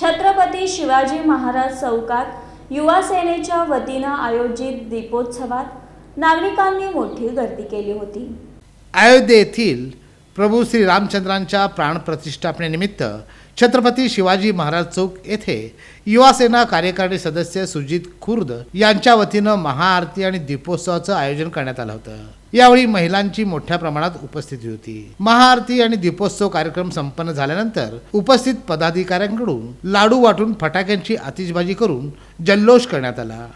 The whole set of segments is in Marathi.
छत्रपती शिवाजी महाराज चौकात युवा सेनेच्या वतीनं आयोजित दीपोत्सवात नागरिकांनी मोठी गर्दी केली होती. अयोध्येतील प्रभू श्री रामचंद्रांच्या प्राणप्रतिष्ठापनेनिमित्त छत्रपती शिवाजी महाराज चौक येथे युवासेना कार्यकारिणी सदस्य सुजित खुर्द यांच्या वतीनं महाआरती आणि दीपोत्सवाचं आयोजन करण्यात आलं होतं. यावेळी महिलांची मोठ्या प्रमाणात उपस्थिती होती. महाआरती आणि दीपोत्सव कार्यक्रम संपन्न झाल्यानंतर उपस्थित पदाधिकाऱ्यांकडून लाडू वाटून फटाक्यांची आतिषबाजी करून जल्लोष करण्यात आला.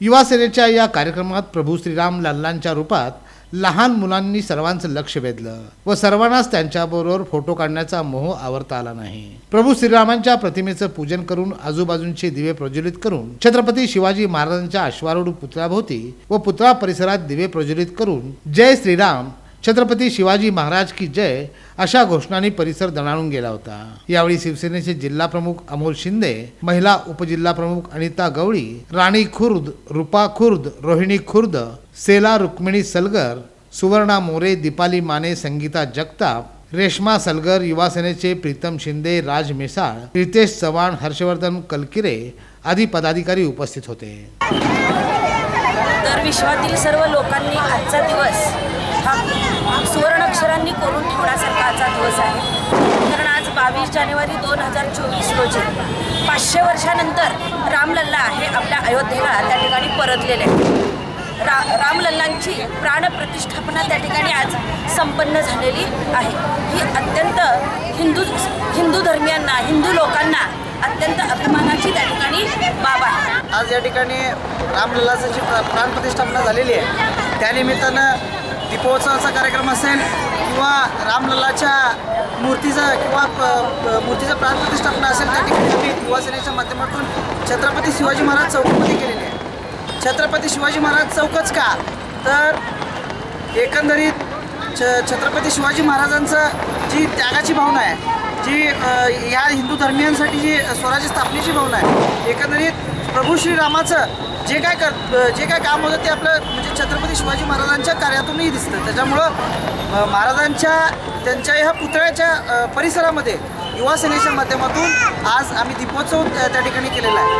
युवा सेनेच्या या कार्यक्रमात प्रभू श्रीराम लल्लांच्या रूपात लहान मुलांनी सर्वांचं लक्ष वेधलं व सर्वांनाच त्यांच्याबरोबर फोटो काढण्याचा मोह आवरता आला नाही. प्रभू श्रीरामांच्या प्रतिमेचं पूजन करून आजूबाजूंचे दिवे प्रज्वलित करून छत्रपती शिवाजी महाराजांच्या अश्वारूढ पुतळ्याभोवती व पुतळा परिसरात दिवे प्रज्वलित करून जय श्रीराम छत्रपती शिवाजी महाराज की जय अशा घोषणांनी परिसर दणाणून गेला होता. यावेळी शिवसेनेचे जिल्हा प्रमुख अमोल शिंदे महिला उपजिल्हा प्रमुख अनिता गवळी राणी खुर्द रुपा खुर्द रोहिणी खुर्द सेला रुक्मिणी सलगर सुवर्णा मोरे दीपाली माने संगीता जगताप रेश्मा सलगर युवा सेनेचे प्रीतम शिंदे राज मिसाळ रितेश चव्हाण हर्षवर्धन कलकिरे आदी पदाधिकारी उपस्थित होते. तर विश्वातील सर्व लोकांनी आजचा दिवस सुवर्ण अक्षरांनी करून ठेवण्यासारखा आजचा दिवस आहे. कारण आज बावीस जानेवारी दोन हजार चोवीस रोजी पाचशे वर्षानंतर रामलल्ला हे आपल्या अयोध्येला त्या ठिकाणी परतलेले. आहे रा रामलल्लांची प्राणप्रतिष्ठापना त्या ठिकाणी आज संपन्न झालेली आहे. ही अत्यंत हिंदू हिंदू धर्मियांना हिंदू लोकांना अत्यंत अभिमानाची त्या ठिकाणी बाब आहे. आज या ठिकाणी रामलल्लाची प्रा- प्राणप्रतिष्ठापना झालेली आहे त्यानिमित्तानं दीपोत्सवाचा कार्यक्रम असेल किंवा रामलल्लाच्या मूर्तीचं किंवा प- प्राणप्रतिष्ठापना असेल त्या ठिकाणी आम्ही युवासेनेच्या माध्यमातून छत्रपती शिवाजी महाराज चौकामध्ये केलेली आहे. छत्रपती शिवाजी महाराज चौकच का? तर एकंदरीत छ छत्रपती शिवाजी महाराजांचं जी त्यागाची भावना आहे जी ह्या हिंदू धर्मियांसाठी जी स्वराज्य स्थापनेची भावना आहे एकंदरीत प्रभू श्रीरामाचं जे काय कर जे काय काम होतं ते आपलं म्हणजे छत्रपती शिवाजी महाराजांच्या कार्यातूनही दिसतं. त्याच्यामुळं महाराजांच्या त्यांच्या ह्या पुतळ्याच्या परिसरामध्ये युवा सेनेच्या माध्यमातून आज आम्ही दीपोत्सव त्या ठिकाणी केलेला आहे.